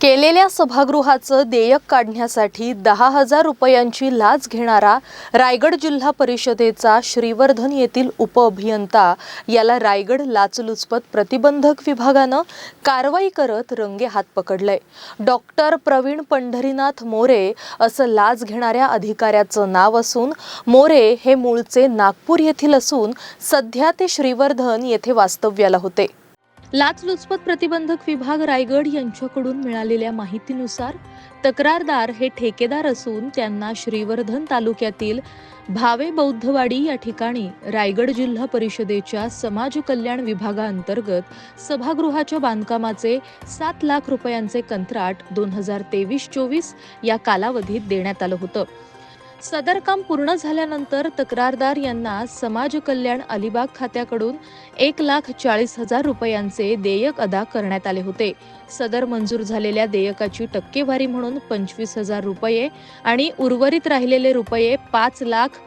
केलेल्या सभागृहाचं देयक काढण्यासाठी दहा हजार रुपयांची लाच घेणारा रायगड जिल्हा परिषदेचा श्रीवर्धन येथील उपअभियंता याला रायगड लाचलुचपत प्रतिबंधक विभागानं कारवाई करत रंगे हात पकडलंय डॉक्टर प्रवीण पंढरीनाथ मोरे असं लाच घेणाऱ्या अधिकाऱ्याचं नाव असून मोरे हे मूळचे नागपूर येथील असून सध्या ते श्रीवर्धन येथे वास्तव्याला होते. लाचलुचपत प्रतिबंधक विभाग रायगड यांच्याकडून मिळालेल्या माहितीनुसार तक्रारदार हे ठेकेदार असून त्यांना श्रीवर्धन तालुक्यातील भावे बौद्धवाडी या ठिकाणी रायगड जिल्हा परिषदेच्या समाज कल्याण विभागाअंतर्गत सभागृहाच्या बांधकामाचे सात लाख रुपयांचे कंत्राट दोन हजार तेवीस चोवीस या कालावधीत देण्यात आलं होतं. सदर काम पूर्ण झाल्यानंतर तक्रारदार यांना समाज कल्याण अलिबाग खात्याकडून एक लाख चाळीस हजार रुपयांचे देयक अदा करण्यात आले होते. सदर मंजूर झालेल्या देयकाची टक्केवारी म्हणून पंचवीस हजार रुपये आणि उर्वरित राहिलेले रुपये पाच लाख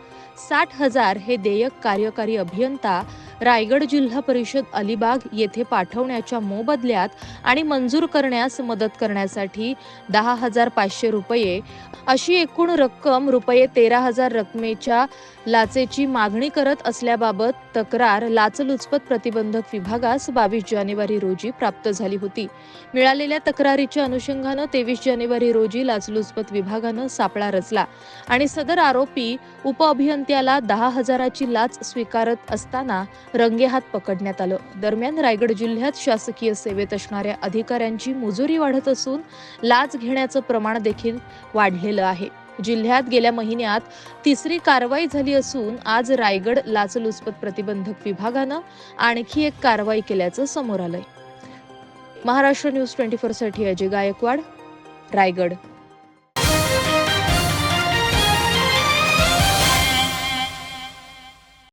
साठ हजार हे देयक कार्यकारी अभियंता रायगड जिल्हा परिषद अलिबाग येथे पाठवण्याच्या मोबदल्यात आणि मंजूर करण्यास मदत करण्यासाठी दहा हजार पाचशे रुपये. अशी एकूण रक्कम रुपये तेरा हजार रकमेच्या लाचेची मागणी करत असल्याबाबत तक्रार लाचलुचपत प्रतिबंधक विभागास बावीस जानेवारी रोजी प्राप्त झाली होती. मिळालेल्या तक्रारीच्या अनुषंगानं तेवीस जानेवारी रोजी लाचलुचपत विभागानं सापळा रचला आणि सदर आरोपी उपअभियंत्याला दहा हजाराची लाच स्वीकारत असताना रंगेहात पकडण्यात आलं. दरम्यान रायगड जिल्ह्यात शासकीय सेवेत असणाऱ्या अधिकाऱ्यांची मुजुरी वाढत असून लाच घेण्याचं प्रमाण देखील वाढलेलं आहे. जिल्ह्यात गेल्या महिन्यात तिसरी कारवाई झाली असून आज रायगड लाचलुचपत प्रतिबंधक विभागानं आणखी एक कारवाई केल्याचं समोर आलंय. महाराष्ट्र न्यूज ट्वेंटी फोरसाठी अजय गायकवाड रायगड.